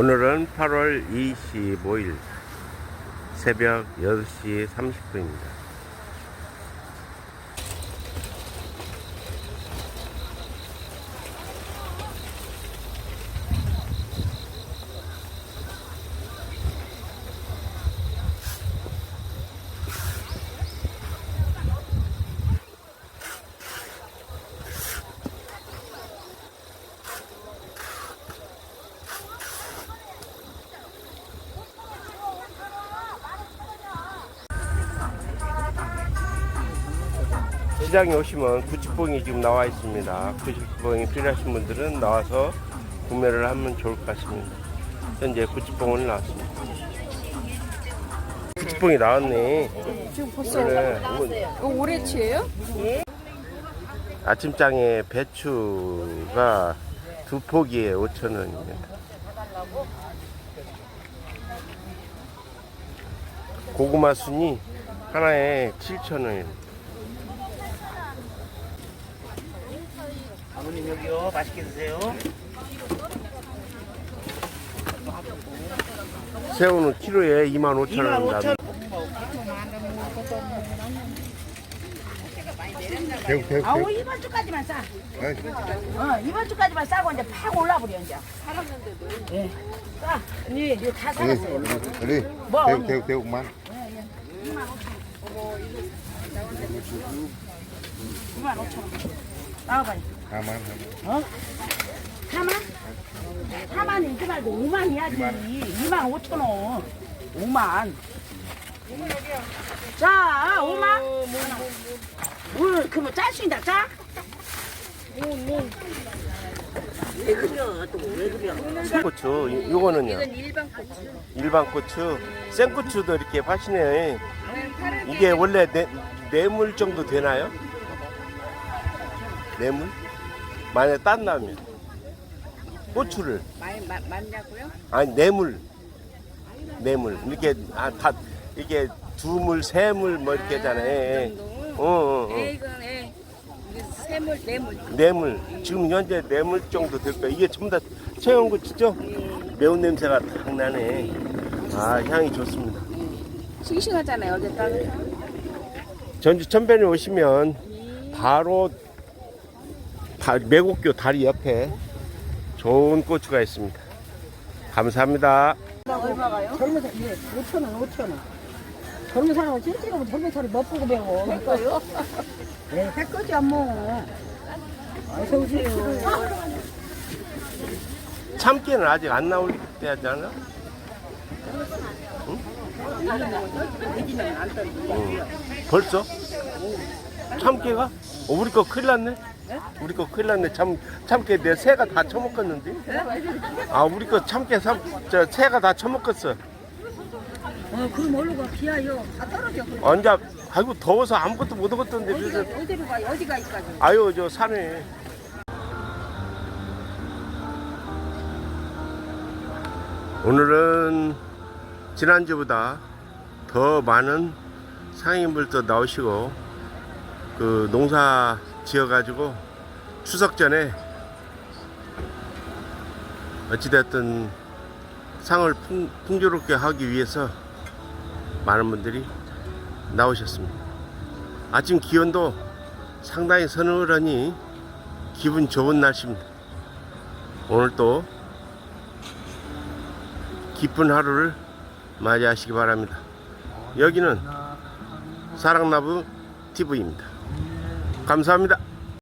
오늘은 8월 25일 새벽 6시 30분입니다. 시장에 오시면 구찌뽕이 지금 나와 있습니다. 구찌뽕이 필요하신 분들은 나와서 구매를 하면 좋을 것 같습니다. 현재 구찌뽕을 나왔습니다. 구찌뽕이 나왔네. 지금 벌써 그래. 이거 오래치예요? 아침장에 배추가 두 포기에 5천 원입니다. 고구마 순이 하나에 7천 원입니다. 아버님 여기요 맛있게 드세요. 새우는 키로에 2만 5천 2만 원입니다. 5천 대구 대구 아우 이번 주까지만 싸. 어 이번 주까지만 싸고 이제 팍 올라버려 이제. 살았는데도. 예. 싸. 언니 이거 다 살았어요. 우리 뭐, 언니? 대국 대국만 2만 5천 원. 나와봐. 하만 어? 4만? 4만 인지 말고 5만 이야지. 2만 5천 원. 5만. 자, 5만. 물 그러면 짤수 있다. 짜? 왜 그려 또 왜 그려? 고추 이- 요거는요? 이건 일반 고추. 일반 고추. 생고추도 이렇게 파시네. 이게 원래 네, 뇌물 정도 되나요? 뇌물? 만약 딴다면 고추를 많이 마, 많냐고요? 아니 뇌물 뇌물 이렇게 아, 다 이게 두물 세물 뭐 이렇게 하잖아요. 예, 예. 어, 어, 어. 에 이건 에 이게 세물 내물 뇌물 지금 현재 뇌물 정도 될 거야. 이게 전부 다 체온고추죠? 매운 냄새가 딱 나네. 아 향이 좋습니다. 싱싱하잖아요 어제 따로 전주 천변에 오시면 바로 다, 매곡교 다리 옆에 좋은 고추가 있습니다. 감사합니다. 젊은 사람, 예, 5천 원, 5천 원. 젊은 사람은 찔찔 하면 젊은 사람이 못 보고 배워. 할까요? 네, 할 거지, 뭐. 어서 오세요. 참깨는 아직 안 나올 때 하지 않아? 응? 벌써? 참깨가? 어, 우리 거 큰일 났네? 우리 거 큰일 났네. 참, 참깨 내 새가 다 처먹었는데? 아, 우리 거 참깨 삼, 저 새가 다 처먹었어. 어, 그럼 얼른 가, 비하여. 다 떨어져. 그럼. 언제, 아이고, 더워서 아무것도 못 먹었던데. 그래서, 어디로 가, 어디가 있까지. 아유, 저 산에. 오늘은 지난주보다 더 많은 상인분도 나오시고 그 농사 지어가지고 추석 전에 어찌됐든 상을 풍, 풍조롭게 하기 위해서 많은 분들이 나오셨습니다. 아침 기온도 상당히 서늘하니 기분 좋은 날씨입니다. 오늘 또 기쁜 하루를 맞이하시기 바랍니다. 여기는 사랑나무 TV입니다. 감사합니다.